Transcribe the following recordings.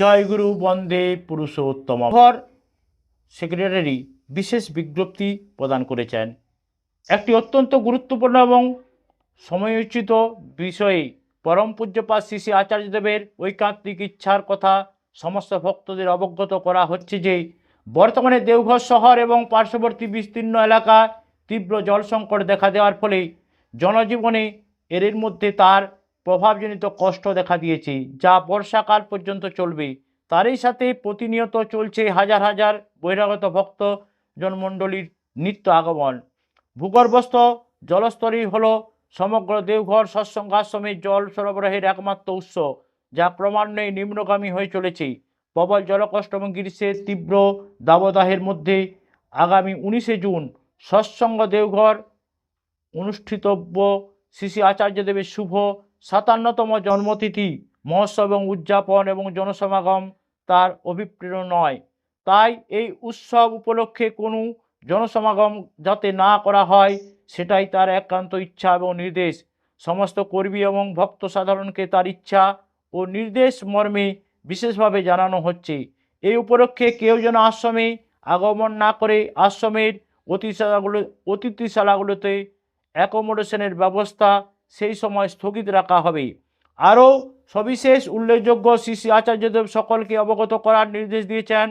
জয়গুরু বন্দে পুরুষোত্তম। ঘর সেক্রেটারি বিশেষ বিজ্ঞপ্তি প্রদান করেছেন। একটি অত্যন্ত গুরুত্বপূর্ণ এবং সময়োচিত বিষয়ে পরম পূজ্যপাত শ্রী শ্রী আচার্যদেবের ঐকান্তিক ইচ্ছার কথা সমস্ত ভক্তদের অবগত করা হচ্ছে যে, বর্তমানে দেওঘর শহর এবং পার্শ্ববর্তী বিস্তীর্ণ এলাকা তীব্র জল সংকট দেখা দেওয়ার ফলে জনজীবনে এর মধ্যে তার প্রভাবজনিত কষ্ট দেখা দিয়েছে, যা বর্ষাকাল পর্যন্ত চলবে। তারই সাথে প্রতিনিয়ত চলছে হাজার হাজার বহিরাগত ভক্ত জনমণ্ডলীর নিত্য আগমন। ভূগর্ভস্থ জলস্তরই হলো সমগ্র দেওঘর সৎসঙ্গ আশ্রমের জল সরবরাহের একমাত্র উৎস, যা ক্রমান্বয়ে নিম্নগামী হয়ে চলেছে। প্রবল জলকষ্ট এবং গ্রীষ্মের তীব্র দাবদাহের মধ্যে আগামী উনিশে জুন সৎসঙ্গ দেওঘর অনুষ্ঠিতব্য। শ্রী শ্রী আচার্যদেবের শুভ সাতান্নতম জন্মতিথি, মহোৎসব এবং উদযাপন এবং জনসমাগম তার অভিপ্রেত নয়। তাই এই উৎসব উপলক্ষে কোনো জনসমাগম যাতে না করা হয়, সেটাই তার একান্ত ইচ্ছা এবং নির্দেশ। সমস্ত কর্মী এবং ভক্ত সাধারণকে তার ইচ্ছা ও নির্দেশ মর্মে বিশেষভাবে জানানো হচ্ছে। এই উপলক্ষে কেউ যেন আশ্রমে আগমন না করে আশ্রমের অতিশালাগুলো অতিথিশালাগুলোতে অ্যাকোমোডেশনের ব্যবস্থা সেই সময় স্থগিত রাখা হবে। আরও সবিশেষ উল্লেখযোগ্য শ্রী আচার্যদেব সকলকে অবগত করার নির্দেশ দিয়েছেন।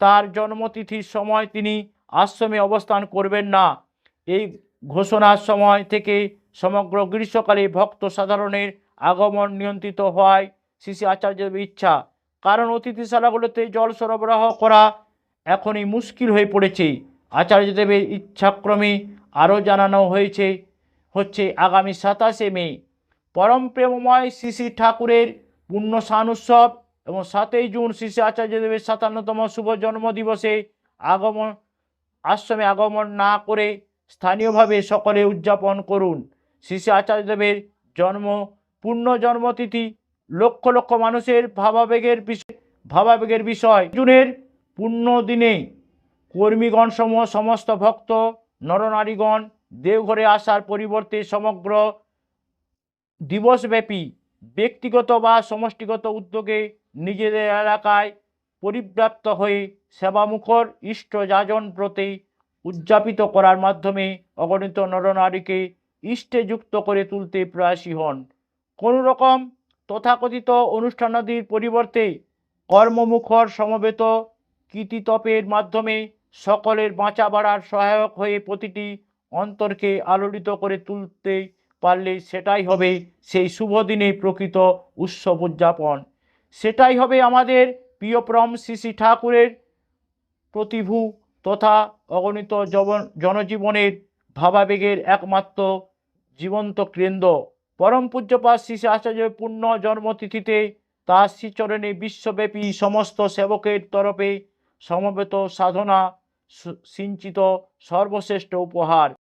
তার জন্মতিথির সময় তিনি আশ্রমে অবস্থান করবেন না। এই ঘোষণার সময় থেকে সমগ্র গ্রীষ্মকালে ভক্ত সাধারণের আগমন নিয়ন্ত্রিত হওয়ায় শ্রী আচার্যদেবের ইচ্ছা। কারণ অতিথিশালাগুলোতে জল সরবরাহ করা এখনই মুশকিল হয়ে পড়েছে। আচার্যদেবের ইচ্ছাক্রমে আরও জানানো হয়েছে হচ্ছে আগামী সাতাশে মে। পরম প্রেমময় শ্রী শ্রী ঠাকুরের পূর্ণ স্নান উৎসব এবং সাতই জুন শ্রী শ্রী আচার্যদেবের সাতান্নতম শুভ জন্মদিবসে আগমন, আশ্রমে আগমন না করে স্থানীয়ভাবে সকলে উদযাপন করুন। শ্রী শ্রী আচার্যদেবের জন্ম, পূর্ণ জন্মতিথি লক্ষ লক্ষ মানুষের ভাবাবেগের বিষয় ভাবাবেগের বিষয়। জুনের পূর্ণ দিনে কর্মীগণ সমূহ সমস্ত ভক্ত, নরনারীগণ দেওঘরে আসার পরিবর্তে সমগ্র দিবসব্যাপী ব্যক্তিগত বা সমষ্টিগত উদ্যোগে নিজেদের এলাকায় পরিব্যাপ্ত হয়ে সেবামুখর ইষ্ট যাজন প্রতি উদযাপিত করার মাধ্যমে অগণিত নরনারীকে ইষ্টে যুক্ত করে তুলতে প্রয়াসী হন। কোনো রকম তথাকথিত অনুষ্ঠানাদির পরিবর্তে কর্মমুখর সমবেত কৃতিতপের মাধ্যমে সকলের বাঁচা বাড়ার সহায়ক হয়ে প্রতিটি অন্তরকে আলোড়িত করে তুলতে পারলে সেটাই হবে সেই শুভ দিনে প্রকৃত উৎসব উদযাপন। সেটাই হবে আমাদের প্রিয়প্রম শ্রী শ্রী ঠাকুরের প্রতিভু তথা অগণিত জবন জনজীবনের ভাবাবেগের একমাত্র জীবন্ত কেন্দ্র। পরম পূজ্যপাত শ্রী আচার্য পূর্ণ জন্মতিথিতে তার শ্রীচরণে বিশ্বব্যাপী সমস্ত সেবকের তরফে সমবেত সাধনা সিঞ্চিত সর্বশ্রেষ্ঠ উপহার।